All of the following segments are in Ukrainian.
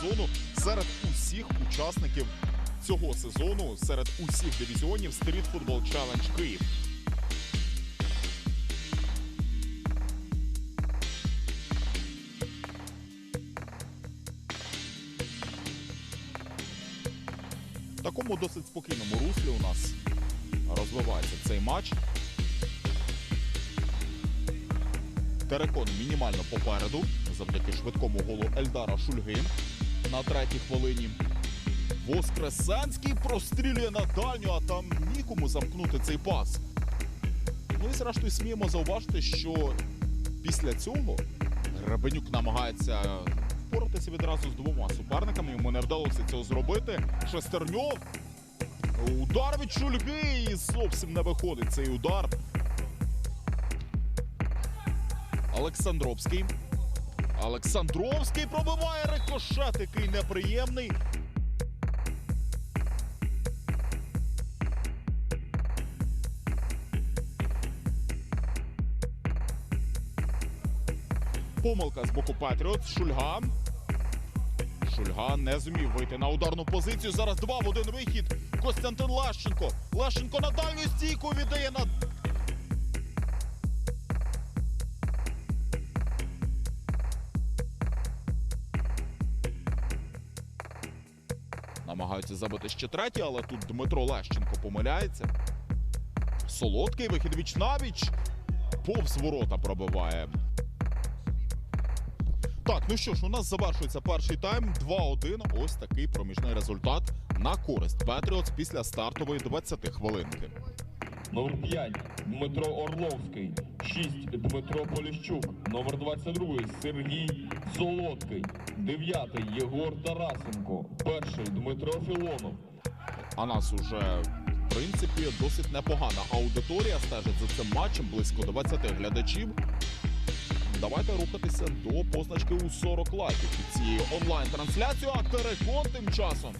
Сезону серед усіх учасників цього сезону, серед усіх дивізіонів Street Football Challenge Київ. В такому досить спокійному руслі у нас розвивається цей матч. Терекон мінімально попереду завдяки швидкому голу Ельдара Шульги на третій хвилині. Воскресенський прострілює на дальню, а там нікому замкнути цей пас. Ну і зрештою сміємо зауважити, що після цього Гребенюк намагається впоратися відразу з двома суперниками. Йому не вдалося цього зробити. Шестерньов. Удар від Шульги і зовсім не виходить цей удар. Олександровський. Олександровський пробиває рикошет, який неприємний. Помилка з боку Патріот. Шульга. Шульга не зумів вийти на ударну позицію. Зараз два в один вихід. Костянтин Лащенко. Лащенко на дальню стійку віддає на Намагаються забити ще третій, але тут Дмитро Лещенко помиляється. Солодкий вихід віч навіч. Повз ворота пробиває. Так, ну що ж, у нас завершується перший тайм. 2-1. Ось такий проміжний результат на користь Петріотс після стартової 20 хвилинки. Номер 5 Дмитро Орловський. 6 Дмитро Поліщук. Номер 22 Сергій Солодкий. 9 Єгор Тарасенко. Перший Дмитро Філонов. А нас уже, в принципі, досить непогана аудиторія стежить за цим матчем, близько 20 глядачів. Давайте рухатися до позначки у 40 лайків під цією онлайн-трансляцією. А Терекон тим часом.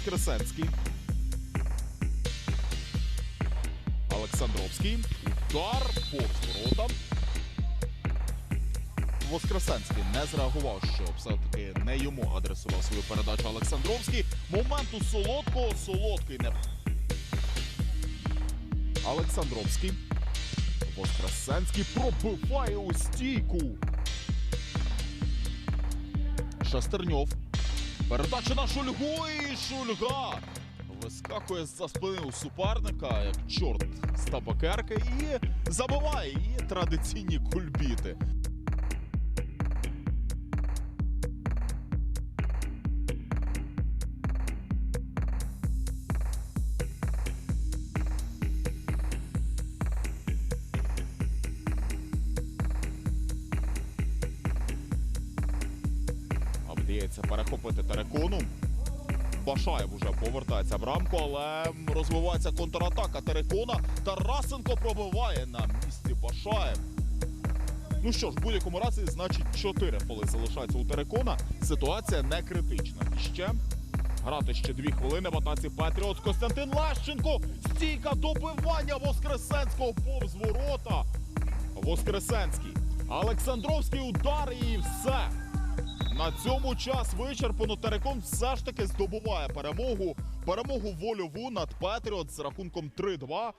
Воскресенський. Олександровський. Удар повз ворота. Воскресенський не зреагував, що все-таки не йому адресував свою передачу Олександровський. Момент у Солодкого. Солодкий не. Олександровський. Воскресенський пробиває у стійку. Шестерньов. Передача на Шульгу і Шульга. Вискакує з-за спини у суперника, як чорт з табакерки, і забиває її традиційні кульбіти. Вдається перехопити терекону. Башаєв уже повертається в рамку, але розвивається контратака Терекона. Тарасенко пробиває на місці Башаєв. Ну що ж, в будь-якому разі, значить, 4 поли залишаються у Терекона. Ситуація не критична. І ще грати ще 2 хвилини в атаці Патріот. Костянтин Лащенко. Стійка добивання Воскресенського повз ворота. Воскресенський. Олександровський удар і все. На цьому час вичерпано. Тереком все ж таки здобуває перемогу. Перемогу вольову над Петріот з рахунком 3-2.